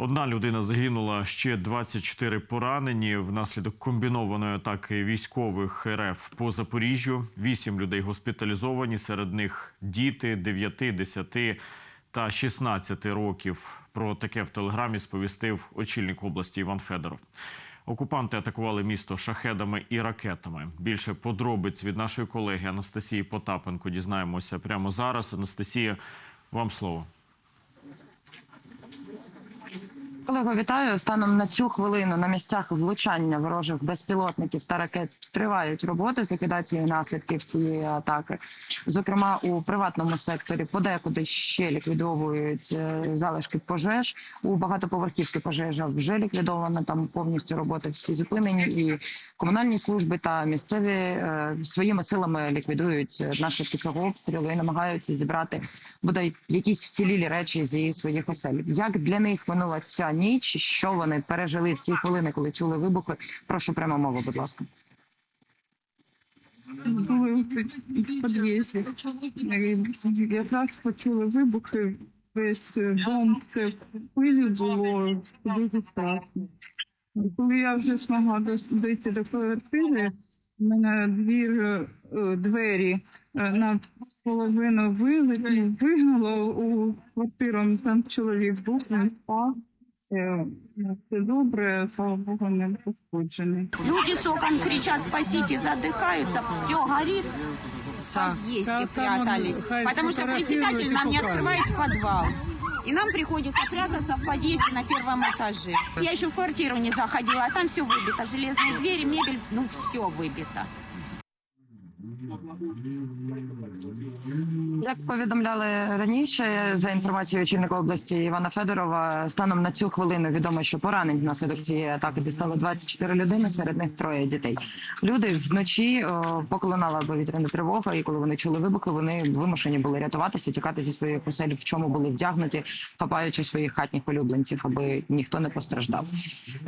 Одна людина загинула, ще 24 поранені внаслідок комбінованої атаки військових РФ по Запоріжжю. Вісім людей госпіталізовані. Серед них діти 9, 10 та 16 років. Про таке в телеграмі сповістив очільник області Іван Федоров. Окупанти атакували місто шахедами і ракетами. Більше подробиць від нашої колеги Анастасії Потапенко дізнаємося прямо зараз. Анастасія, вам слово. Колего, вітаю. Станом на цю хвилину на місцях влучання ворожих безпілотників та ракет тривають роботи з ліквідації наслідків цієї атаки. Зокрема, у приватному секторі подекуди ще ліквідовують е, залишки пожеж. У багатоповерхівки пожежа вже ліквідована. Там повністю роботи всі зупинені, і комунальні служби та місцеві е, своїми силами ліквідують наслідки цього обстрілу і намагаються зібрати бодай якісь вцілілі речі зі своїх осель. Як для них минула ця ніч? Що вони пережили в ті хвилини, коли чули вибухи? Прошу прямо мову, будь ласка. були в під'їзді. Якраз почули вибухи, весь дом, це пилі було дуже страшно. Коли я вже змогла дійти до квартири, в мене двір, е, двері е, на половину вилетіли, вигнало у квартиру, там чоловік був, він спав. Все добре, слава Богу, не пошкоджений. Люди с окон кричат «спасите», задыхаются, все горит. В подъезде Там- там он, прятались. Потому что председатель и нам не открывает подвал. И нам приходится прятаться в подъезде на первом этаже. Я еще в квартиру не заходила, а там все выбито. Железные двери, мебель, ну все выбито. Як повідомляли раніше, за інформацією очільника області Івана Федорова, станом на цю хвилину відомо, що поранень внаслідок цієї атаки дістало 24 людини, серед них троє дітей. Люди вночі поклинала повітряна тривога, і коли вони чули вибухи, вони вимушені були рятуватися, тікати зі своїх осель, в чому були вдягнуті, хапаючи своїх хатніх улюбленців, аби ніхто не постраждав.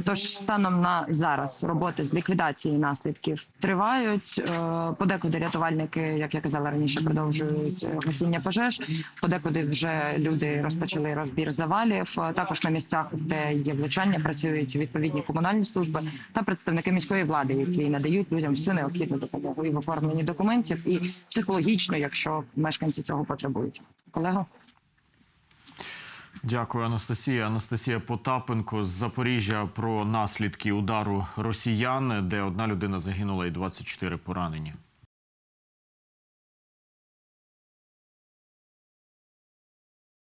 Тож станом на зараз роботи з ліквідації наслідків тривають. Подекуди рятувальники, як я казала раніше, продовжують е, гасіння пожеж. Подекуди вже люди розпочали розбір завалів. Також на місцях, де є влучання, працюють відповідні комунальні служби та представники міської влади, які надають людям всю необхідну допомогу і в оформленні документів, і психологічно, якщо мешканці цього потребують. Колего. Дякую, Анастасія. Анастасія Потапенко з Запоріжжя про наслідки удару росіян, де одна людина загинула і 24 поранені.